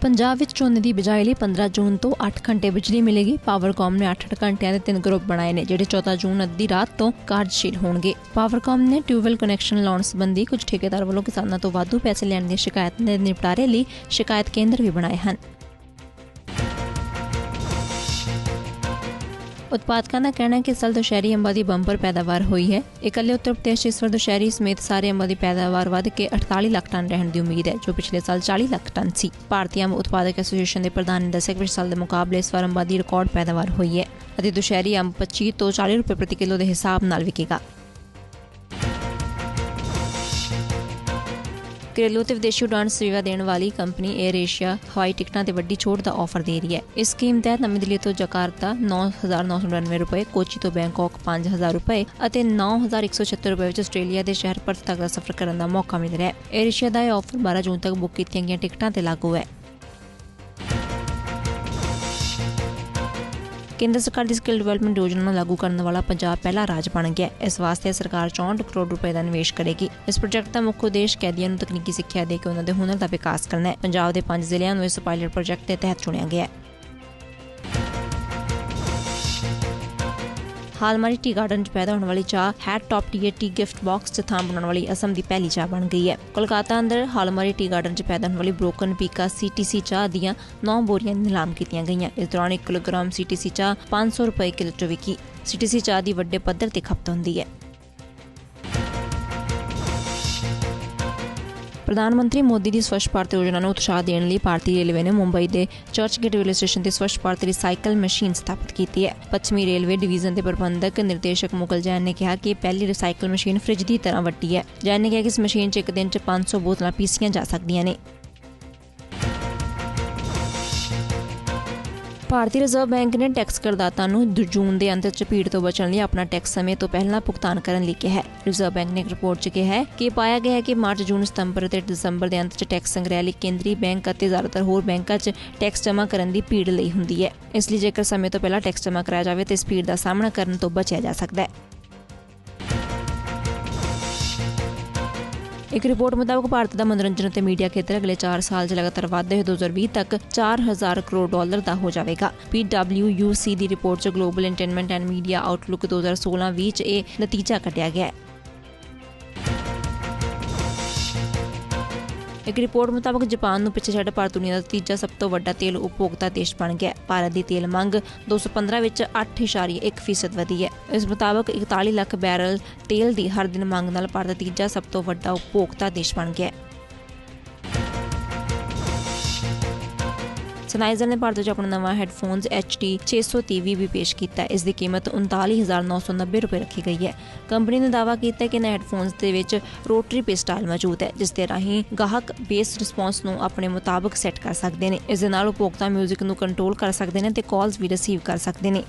ਪੰਜਾਬ ਵਿੱਚ ਝੋਨੇ ਦੀ ਬਿਜਾਈ ਲਈ 15 ਜੂਨ ਤੋਂ 8 ਘੰਟੇ ਬਿਜਲੀ ਮਿਲੇਗੀ। ਪਾਵਰਕਾਮ ਨੇ 8-8 ਘੰਟਿਆਂ ਦੇ ਤਿੰਨ ਗਰੁੱਪ ਬਣਾਏ ਨੇ, ਜਿਹੜੇ 14 ਜੂਨ ਅੱਧੀ ਰਾਤ ਤੋਂ ਕਾਰਜਸ਼ੀਲ ਹੋਣਗੇ। ਪਾਵਰਕਾਮ ਨੇ ਟਿਊਬਵੈਲ ਕਨੈਕਸ਼ਨ ਲਾਉਣ ਸੰਬੰਧੀ ਕੁਝ ਠੇਕੇਦਾਰ ਵੱਲੋਂ ਕਿਸਾਨਾਂ ਤੋਂ ਵਾਧੂ ਪੈਸੇ ਲੈਣ ਦੀ ਸ਼ਿਕਾਇਤ ਦੇ ਨਿਪਟਾਰੇ ਲਈ ਸ਼ਿਕਾਇਤ ਕੇਂਦਰ ਵੀ ਬਣਾਏ ਹਨ। ਉਤਪਾਦਕਾਂ ਦਾ ਕਹਿਣਾ ਹੈ ਕਿ ਸਾਲ ਦੁਸ਼ਹਿਰੀ ਅੰਬਾਂ ਦੀ ਬੰਪਰ ਪੈਦਾਵਾਰ ਹੋਈ ਹੈ। ਇਕੱਲੇ ਉੱਤਰ ਪ੍ਰਦੇਸ਼ 'ਚ ਇਸ ਵਾਰ ਦੁਸ਼ਹਿਰੀ ਸਮੇਤ ਸਾਰੇ ਅੰਬਾਂ ਦੀ ਪੈਦਾਵਾਰ ਵੱਧ ਕੇ 48 ਲੱਖ ਟਨ ਰਹਿਣ ਦੀ ਉਮੀਦ ਹੈ, ਜੋ ਪਿਛਲੇ ਸਾਲ 40 ਲੱਖ ਟਨ ਸੀ। ਭਾਰਤੀ ਅੰਬ ਉਤਪਾਦਕ ਐਸੋਸੀਏਸ਼ਨ ਦੇ ਪ੍ਰਧਾਨ ਨੇ ਦੱਸਿਆ ਕਿ ਪਿਛਲੇ ਸਾਲ ਦੇ ਮੁਕਾਬਲੇ ਇਸ ਵਾਰ ਅੰਬਾਂ ਦੀ ਰਿਕਾਰਡ ਪੈਦਾਵਾਰ ਹੋਈ ਹੈ ਅਤੇ ਦੁਸ਼ਹਿਰੀ ਅੰਬ 25 ਤੋਂ 40 ਰੁਪਏ ਪ੍ਰਤੀ ਕਿਲੋ ਦੇ ਹਿਸਾਬ ਨਾਲ ਵਿਕੇਗਾ। ਘਰੇਲੂ ਤੇ ਵਿਦੇਸ਼ੀ ਉਡਾਣ ਸੇਵਾ ਦੇਣ ਵਾਲੀ ਕੰਪਨੀ 에ਅਰ ਏਸ਼ੀਆ ਹਵਾਈ ਟਿਕਟਾਂ ਤੇ ਵੱਡੀ ਛੋਟ ਦਾ ਆਫਰ ਦੇ ਰਹੀ ਹੈ। ਇਸ ਸਕੀਮ ਤਹਿਤ ਨਵੀਂ ਦਿੱਲੀ ਤੋਂ ਜਕਾਰਤਾ 9999 ਰੁਪਏ, ਕੋਚੀ ਤੋਂ ਬੈਂਕਾਕ 5000 ਰੁਪਏ ਅਤੇ 9176 ਰੁਪਏ ਵਿੱਚ ਆਸਟ੍ਰੇਲੀਆ ਦੇ ਸ਼ਹਿਰ ਪਰਥ ਤੱਕ ਦਾ ਸਫ਼ਰ ਕਰਨ ਦਾ ਮੌਕਾ ਮਿਲ ਰਿਹਾ ਹੈ। 에ਅਰ ਏਸ਼ੀਆ ਦਾ ਇਹ ਆਫਰ 12 ਜੂਨ ਤੱਕ ਬੁੱਕ ਕੀਤੀਆਂ ਗਈਆਂ ਟਿਕਟਾਂ ਤੇ ਲਾਗੂ ਹੈ। ਕੇਂਦਰ ਸਰਕਾਰ ਦੀ ਸਕਿੱਲ ਡਿਵੈਲਪਮੈਂਟ ਯੋਜਨਾ ਨੂੰ ਲਾਗੂ ਕਰਨ ਵਾਲਾ ਪੰਜਾਬ ਪਹਿਲਾ ਰਾਜ ਬਣ ਗਿਆ। ਇਸ ਵਾਸਤੇ ਸਰਕਾਰ 64 ਕਰੋੜ ਰੁਪਏ ਦਾ ਨਿਵੇਸ਼ ਕਰੇਗੀ। ਇਸ ਪ੍ਰੋਜੈਕਟ ਦਾ ਮੁੱਖ ਉਦੇਸ਼ ਕੈਦੀਆਂ ਨੂੰ ਤਕਨੀਕੀ ਸਿੱਖਿਆ ਦੇ ਕੇ ਉਹਨਾਂ ਦੇ ਹੁਨਰ ਦਾ ਵਿਕਾਸ ਕਰਨਾ ਹੈ। ਪੰਜਾਬ ਦੇ ਪੰਜ ਜ਼ਿਲ੍ਹਿਆਂ ਨੂੰ ਇਸ ਪਾਇਲਟ ਪ੍ਰੋਜੈਕਟ ਦੇ ਤਹਿਤ ਚੁਣਿਆ ਗਿਆ ਹੈ। ਹਾਲਮਾਰੀ ਟੀ ਗਾਰਡਨ 'ਚ ਪੈਦਾ ਹੋਣ ਵਾਲੀ ਚਾਹ head top tea tea gift box 'ਚ ਥਾਂ ਬਣਾਉਣ ਵਾਲੀ ਅਸਮ ਦੀ ਪਹਿਲੀ ਚਾਹ ਬਣ ਗਈ ਹੈ। ਕੋਲਕਾਤਾ ਅੰਦਰ ਹਾਲਮਾਰੀ ਟੀ ਗਾਰਡਨ 'ਚ ਪੈਦਾ ਹੋਣ ਵਾਲੀ ਬ੍ਰੋਕਨ ਪੀਕਾ ਸੀਟੀਸੀ ਚਾਹ ਦੀਆਂ 9 ਬੋਰੀਆਂ ਨਿਲਾਮ ਕੀਤੀਆਂ ਗਈਆਂ। ਇਸ ਦੌਰਾਨ 1 ਕਿਲੋਗ੍ਰਾਮ ਸੀਟੀਸੀ ਚਾਹ 500 ਰੁਪਏ ਕਿਲੋ 'ਚ ਵਿਕੀ। ਸੀਟੀਸੀ ਚਾਹ ਦੀ ਵੱਡੇ ਪੱਧਰ ਤੇ ਖਪਤ ਹੁੰਦੀ ਹੈ। ਪ੍ਰਧਾਨ ਮੰਤਰੀ ਮੋਦੀ ਦੀ ਸਵੱਛ ਭਾਰਤ ਯੋਜਨਾ ਨੂੰ ਉਤਸ਼ਾਹ ਦੇਣ ਲਈ ਭਾਰਤੀ ਰੇਲਵੇ ਨੇ ਮੁੰਬਈ ਦੇ ਚਰਚ ਗੇਟ ਰੇਲਵੇ ਸਟੇਸ਼ਨ ਤੇ ਸਵੱਛ ਭਾਰਤ ਰੀਸਾਈਕਲ ਮਸ਼ੀਨ ਸਥਾਪਿਤ ਕੀਤੀ ਹੈ। ਪੱਛਮੀ ਰੇਲਵੇ ਡਿਵੀਜ਼ਨ ਦੇ ਪ੍ਰਬੰਧਕ ਨਿਰਦੇਸ਼ਕ ਮੁਕਲ ਜੈਨ ਨੇ ਕਿਹਾ ਕਿ ਪਹਿਲੀ ਰੀਸਾਈਕਲ ਮਸ਼ੀਨ ਫ੍ਰਿਜ ਦੀ ਤਰ੍ਹਾਂ ਵੱਡੀ ਹੈ। ਜੈਨ ਨੇ ਕਿਹਾ ਕਿ ਇਸ ਮਸ਼ੀਨ 'ਚ ਇੱਕ ਦਿਨ 'ਚ 500 ਬੋਤਲਾਂ ਪੀਸੀਆਂ ਜਾ ਸਕਦੀਆਂ ਨੇ। ਭਾਰਤੀ ਰਿਜ਼ਰਵ ਬੈਂਕ ਨੇ ਟੈਕਸ ਕਰਦਾਤਾ ਨੂੰ ਜੂਨ ਦੇ ਅੰਤ ਵਿੱਚ ਭੀੜ ਤੋਂ ਬਚਣ ਲਈ ਆਪਣਾ ਟੈਕਸ ਸਮੇਂ ਤੋਂ ਪਹਿਲਾਂ ਭੁਗਤਾਨ ਕਰਨ ਲਈ ਕਿਹਾ ਹੈ। ਰਿਜ਼ਰਵ ਬੈਂਕ ਨੇ ਇੱਕ ਰਿਪੋਰਟ 'ਚ ਕਿਹਾ ਹੈ ਕਿ ਪਾਇਆ ਗਿਆ ਹੈ ਕਿ ਮਾਰਚ, ਜੂਨ, ਸਤੰਬਰ ਅਤੇ ਦਸੰਬਰ ਦੇ ਅੰਤ 'ਚ ਟੈਕਸ ਸੰਗ੍ਰਹਿ ਲਈ ਕੇਂਦਰੀ ਬੈਂਕ ਅਤੇ ਜ਼ਿਆਦਾਤਰ ਹੋਰ ਬੈਂਕਾਂ 'ਚ ਟੈਕਸ ਜਮ੍ਹਾਂ ਕਰਨ ਦੀ ਭੀੜ ਲਈ ਹੁੰਦੀ ਹੈ। ਇਸ ਲਈ ਜੇਕਰ ਸਮੇਂ ਤੋਂ ਪਹਿਲਾਂ ਟੈਕਸ ਜਮ੍ਹਾਂ ਕਰਾਇਆ ਜਾਵੇ ਤਾਂ ਇਸ ਭੀੜ ਦਾ ਸਾਹਮਣਾ ਕਰਨ ਤੋਂ ਬਚਿਆ ਜਾ ਸਕਦਾ ਹੈ। ਇੱਕ ਰਿਪੋਰਟ ਮੁਤਾਬਕ ਭਾਰਤ ਦਾ ਮਨੋਰੰਜਨ ਅਤੇ ਮੀਡੀਆ ਖੇਤਰ ਅਗਲੇ 4 ਸਾਲ 'ਚ ਲਗਾਤਾਰ ਵਧਦੇ ਹੋਏ 2020 ਤੱਕ 4000 ਕਰੋੜ ਡਾਲਰ ਦਾ ਹੋ ਜਾਵੇਗਾ। PwC ਦੀ ਰਿਪੋਰਟ 'ਚ global entertainment and media outlook 2016-20 'ਚ ਇਹ ਨਤੀਜਾ ਕੱਢਿਆ ਗਿਆ ਹੈ। ਇੱਕ ਰਿਪੋਰਟ ਮੁਤਾਬਕ ਜਾਪਾਨ ਨੂੰ ਪਿੱਛੇ ਛੱਡ ਭਾਰਤ ਦੁਨੀਆ ਦਾ ਤੀਜਾ ਸਭ ਤੋਂ ਵੱਡਾ ਤੇਲ ਉਪਭੋਗਤਾ ਦੇਸ਼ ਬਣ ਗਿਆ ਭਾਰਤ ਦੀ ਤੇਲ ਮੰਗ 215 ਵਿੱਚ 8.1% ਵਧੀ ਹੈ। ਇਸ ਮੁਤਾਬਕ 41 ਲੱਖ ਬੈਰਲ ਤੇਲ ਦੀ ਹਰ ਦਿਨ ਮੰਗ ਨਾਲ ਭਾਰਤ ਤੀਜਾ ਸਭ ਤੋਂ ਵੱਡਾ ਉਪਭੋਗਤਾ ਦੇਸ਼ ਬਣ ਗਿਆ ਹੈ। ਸਨਾਈਜ਼ਰ ਨੇ ਭਾਰਤ ਵਿੱਚ ਆਪਣਾ ਨਵਾਂ ਹੈੱਡਫੋਨਸ HD 630 ਵੀ ਪੇਸ਼ ਕੀਤਾ ਇਸ ਦੀ ਕੀਮਤ 39990 ਰੁਪਏ ਰੱਖੀ ਗਈ ਹੈ। ਕੰਪਨੀ ਨੇ ਦਾਅਵਾ ਕੀਤਾ ਹੈ ਕਿ ਇਹਨਾਂ ਹੈੱਡਫੋਨਸ ਦੇ ਵਿੱਚ ਰੋਟਰੀ ਪਿਸਟਲ ਮੌਜੂਦ ਹੈ, ਜਿਸ ਦੇ ਰਾਹੀਂ ਗਾਹਕ ਬੇਸ ਰਿਸਪੌਂਸ ਨੂੰ ਆਪਣੇ ਮੁਤਾਬਕ ਸੈੱਟ ਕਰ ਸਕਦੇ ਨੇ। ਇਸ ਦੇ ਨਾਲ ਉਪਭੋਗਤਾ 뮤직 ਨੂੰ ਕੰਟਰੋਲ ਕਰ ਸਕਦੇ ਨੇ ਤੇ ਕਾਲਸ ਵੀ ਰਿਸੀਵ ਕਰ ਸਕਦੇ ਨੇ।